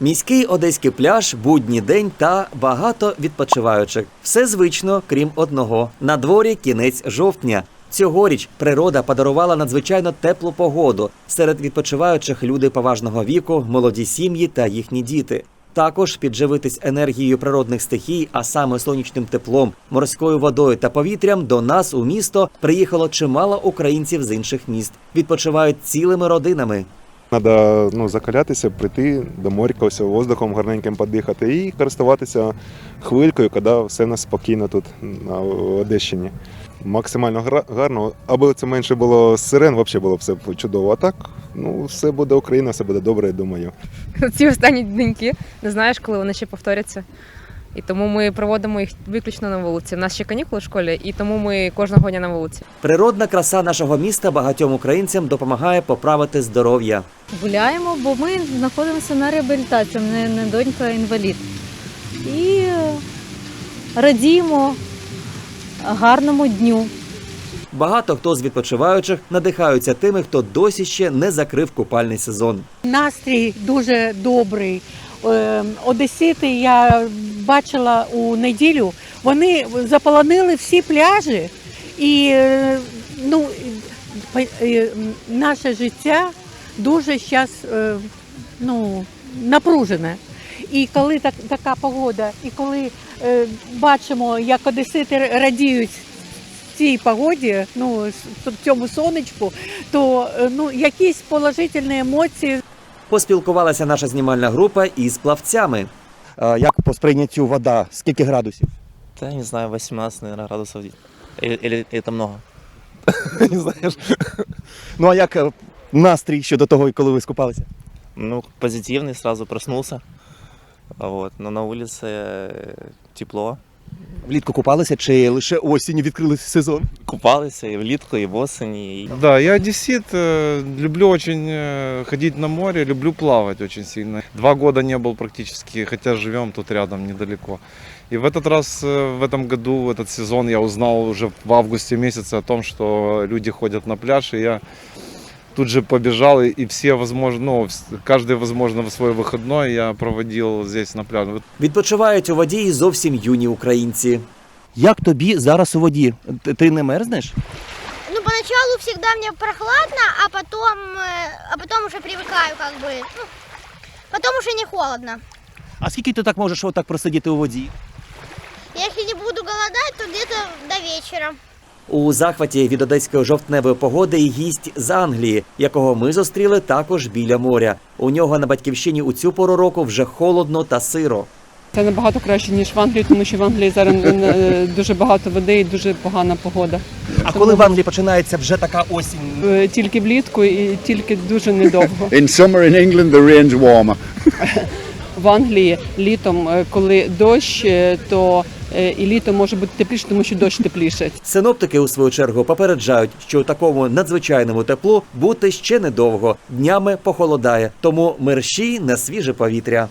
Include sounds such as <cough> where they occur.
Міський одеський пляж, будній день та багато відпочиваючих. Все звично, крім одного. На дворі кінець жовтня. Цьогоріч природа подарувала надзвичайно теплу погоду. Серед відпочиваючих люди поважного віку, молоді сім'ї та їхні діти. Також підживитись енергією природних стихій, а саме сонячним теплом, морською водою та повітрям, до нас у місто приїхало чимало українців з інших міст. Відпочивають цілими родинами. Треба ну, закалятися, прийти до моря, ось воздухом гарненьким подихати і користуватися хвилькою, коли все в нас спокійно тут на Одещині. Максимально гарно, аби це менше було сирен, взагалі було б все чудово. А так, ну, все буде Україна, все буде добре, я думаю. ці останні деньки не знаєш, коли вони ще повторяться. І тому ми проводимо їх виключно на вулиці. У нас ще канікули в школі, і тому ми кожного дня на вулиці. Природна краса нашого міста багатьом українцям допомагає поправити здоров'я. гуляємо, бо ми знаходимося на реабілітації, у мене не донька інвалід. І е, радіємо гарному дню. Багато хто з відпочиваючих надихаються тими, хто досі ще не закрив купальний сезон. Настрій дуже добрий. Е, Одесити я бачила у неділю. Вони заполонили всі пляжі, і е, ну, е, наше життя дуже зараз ну, напружене. І коли так, така погода, і коли е, бачимо, як одесити радіють цій погоді, ну, цьому сонечку, то е, ну, якісь положительні емоції Поспілкувалася наша знімальна група із плавцями. Е, Як по сприйняттю вода? Скільки градусів? Да, не знаю, 18, наверное, градусов. Или, или это много? <laughs> Не знаєш. Ну а як е, настрій щодо того, коли ви скупалися? Ну, позитивный, сразу проснулся. А Вот. Но на улице э, тепло. Влітку купалися чи лише осінню відкрили сезон? Купался и влитку, и в осени. И... Да, я одессит, э, люблю очень э, ходить на море, люблю плавать очень сильно. Два года не был практически, хотя живем тут рядом, недалеко. И в этот раз, э, в этом году, в этот сезон я узнал уже в августе месяце о том, что люди ходят на пляж, и я тут же побежал, и, и все возможно, ну, вс- каждый, возможно, в свой выходной я проводил здесь на пляже. Вот Відпочивають у воді і зовсім юні українці. Як тобі зараз у воді? Ти- Ти не мерзнеш? Ну, поначалу всегда мне прохладно, а потом, э, а потом уже привыкаю, как бы. Ну, потом уже не холодно. А скільки ти так можеш отак просидіти у воді? Если не буду голодать, то где-то до вечера. У захваті від одеської жовтневої погоди і гість з Англії, якого ми зустріли також біля моря. У нього на батьківщині у цю пору року вже холодно та сиро. Це набагато краще, ніж в Англії, тому що в Англії зараз е, дуже багато води і дуже погана погода. А коли в Англії починається вже така осінь? Е, Тільки влітку і тільки дуже недовго. In summer in England, the rain's warmer. <laughs> В Англії літом, е, коли дощ, е, то е, і літо може бути тепліше, тому що дощ тепліше. Синоптики у свою чергу попереджають, що у такому надзвичайному теплу бути ще недовго. Днями похолодає, тому мерщій на свіже повітря.